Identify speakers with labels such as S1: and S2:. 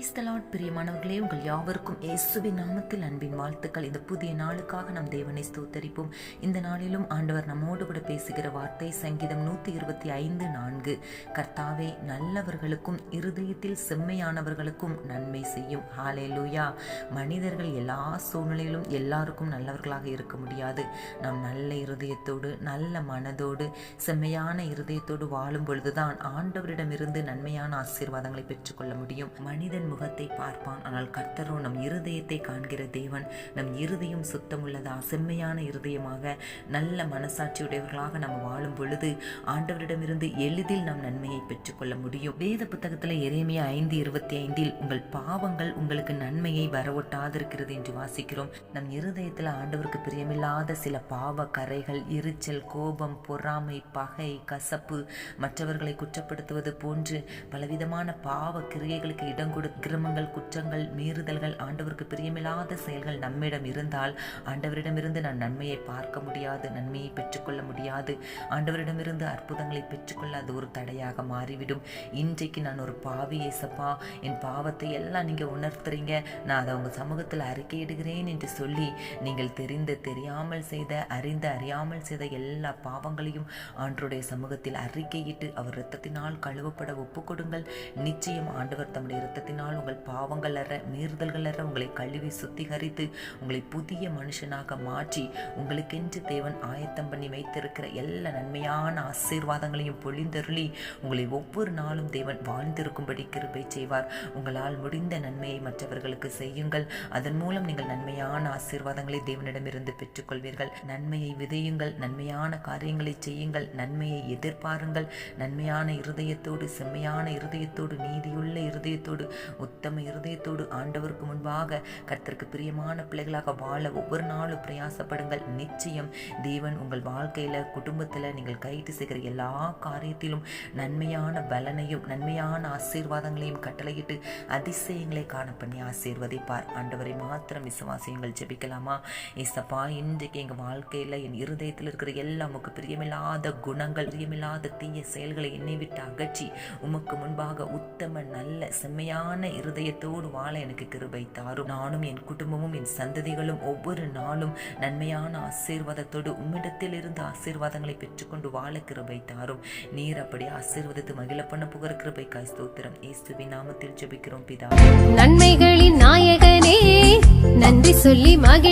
S1: Price தலாட் பிரியமானவர்களே உங்கள் யாவருக்கும் இயேசுவின் நாமத்தில் அன்பின் வாழ்த்துக்கள். இந்த புதிய நாளுக்காக நாம் தேவனை ஸ்தோத்தரிப்போம். இந்த நாளிலும் ஆண்டவர் நம்மோடு கூட பேசுகிற வார்த்தை சங்கீதம் நூற்றி இருபத்தி ஐந்து நான்கு. கர்த்தாவே நல்லவர்களுக்கும் இருதயத்தில் செம்மையானவர்களுக்கும் நன்மை செய்யும். ஹாலே லூயா மனிதர்கள் எல்லா சூழ்நிலையிலும் எல்லாருக்கும் நல்லவர்களாக இருக்க முடியாது. நாம் நல்ல இருதயத்தோடு நல்ல மனதோடு செம்மையான இருதயத்தோடு வாழும் பொழுதுதான் ஆண்டவரிடமிருந்து நன்மையான ஆசீர்வாதங்களை பெற்றுக்கொள்ள முடியும். மனிதன் முகத்தை பார்ப்பான். ஆனால் கர்த்தரோ நம் இருதயத்தை காண்கிற தேவன் நம் இருதயம் சுத்தமுள்ளதா? செம்மையான இருதயமாக நல்ல மனசாட்சியுடையவர்களாக நம்ம வாழும் பொழுது ஆண்டவரிடமிருந்து எளிதில் நம் நன்மையை பெற்றுக்கொள்ள முடியும். வேத புத்தகத்தில் எரேமியா ஐந்து இருபத்தி ஐந்தில் உங்கள் பாவங்கள் உங்களுக்கு நன்மையை வரவொட்டாதிருக்கிறது என்று வாசிக்கிறோம். நம் இருதயத்தில் ஆண்டவருக்கு பிரியமில்லாத சில பாவ கரைகள் எரிச்சல் கோபம் பொறாமை பகை கசப்பு மற்றவர்களை குற்றப்படுத்துவது போன்று பலவிதமான பாவ கிரியைகளுக்கு இடம் கொடுத்து அக்கிரமங்கள் குற்றங்கள் மீறுதல்கள் ஆண்டவருக்கு பிரியமில்லாத செயல்கள் நம்மிடம் இருந்தால் ஆண்டவரிடமிருந்து நான் நன்மையை பார்க்க முடியாது நன்மையை பெற்றுக்கொள்ள முடியாது. ஆண்டவரிடமிருந்து அற்புதங்களை பெற்றுக்கொள்ள அது ஒரு தடையாக மாறிவிடும். இன்றைக்கு நான் ஒரு பாவி ஏசப்பா என் பாவத்தை எல்லாம் நீங்கள் உணர்த்துறீங்க. நான் அதை உங்கள் சமூகத்தில் அறிக்கையிடுகிறேன் என்று சொல்லி நீங்கள் தெரிந்து தெரியாமல் செய்த அறிந்து அறியாமல் செய்த எல்லா பாவங்களையும் ஆண்டருடைய சமூகத்தில் அறிக்கையிட்டு அவர் இரத்தத்தினால் கழுவப்பட ஒப்பு கொடுங்கள் நிச்சயம் ஆண்டவர் தம்முடைய இரத்தத்தினால் உங்கள் பாவங்கள் அற மீறுதல்கள் அற உங்களை கழுவி சுத்திகரித்து உங்களை புதிய மனுஷனாக மாற்றி உங்களுக்கென்று தேவன் ஆயத்தம் பண்ணி வைத்திருக்கிற எல்லா நன்மையான ஆசீர்வாதங்களையும் பொழிந்தருளி உங்களை ஒவ்வொரு நாளும் தேவன் வாழ்ந்திருக்கும்படி கிருபை செய்வார். உங்களால் முடிந்த நன்மையை மற்றவர்களுக்கு செய்யுங்கள். அதன் மூலம் நீங்கள் நன்மையான ஆசீர்வாதங்களை தேவனிடமிருந்து பெற்றுக்கொள்வீர்கள். நன்மையை விதையுங்கள். நன்மையான காரியங்களை செய்யுங்கள். நன்மையை எதிர்பாருங்கள். நன்மையான இருதயத்தோடு செம்மையான இருதயத்தோடு நீதியுள்ள இருதயத்தோடு உத்தம இருதயத்தோடு ஆண்டவருக்கு முன்பாக கர்த்தருக்கு பிரியமான பிள்ளைகளாக வாழ ஒவ்வொரு நாளும் பிரயாசப்படுங்கள். நிச்சயம் தேவன் உங்கள் வாழ்க்கையில குடும்பத்தில் நீங்கள் கைது செய்கிற எல்லா காரியத்திலும் நன்மையான பலனையும் நன்மையான ஆசீர்வாதங்களையும் கட்டளையிட்டு அதிசயங்களை காண பண்ணி ஆசீர்வதிப்பார். ஆண்டவரை மாத்திரம் விசுவாசியங்கள். ஜெபிக்கலாமா? இசப்பா இன்றைக்கு எங்கள் வாழ்க்கையில் என் இருதயத்தில் இருக்கிற எல்லா உமக்கு பிரியமில்லாத குணங்கள் பிரியமில்லாத தீய செயல்களை என்னை விட்டு அகற்றி உமக்கு முன்பாக உத்தம நல்ல செம்மையான இருதயத்தோடு வாழ எனக்கு கிருபை தாரும். நானும் என் குடும்பமும் என் சந்ததிகளும் ஒவ்வொரு நாளும் நன்மையான ஆசீர்வாதத்தோடு உம்மிடத்தில் இருந்து ஆசீர்வாதங்களை பெற்றுக்கொண்டு வாழ கிருபை தாரும். நீர் அப்படி ஆசீர்வாதத்தை மகிழ பண்ண புகழ் கிருபை காய் ஸ்தோத்திரம். இயேசுவின் நாமத்தில் ஜெபிக்கிறோம் பிதா
S2: நன்மைகளின் நாயகனே நன்றி சொல்லி மகிழ்கிறேன்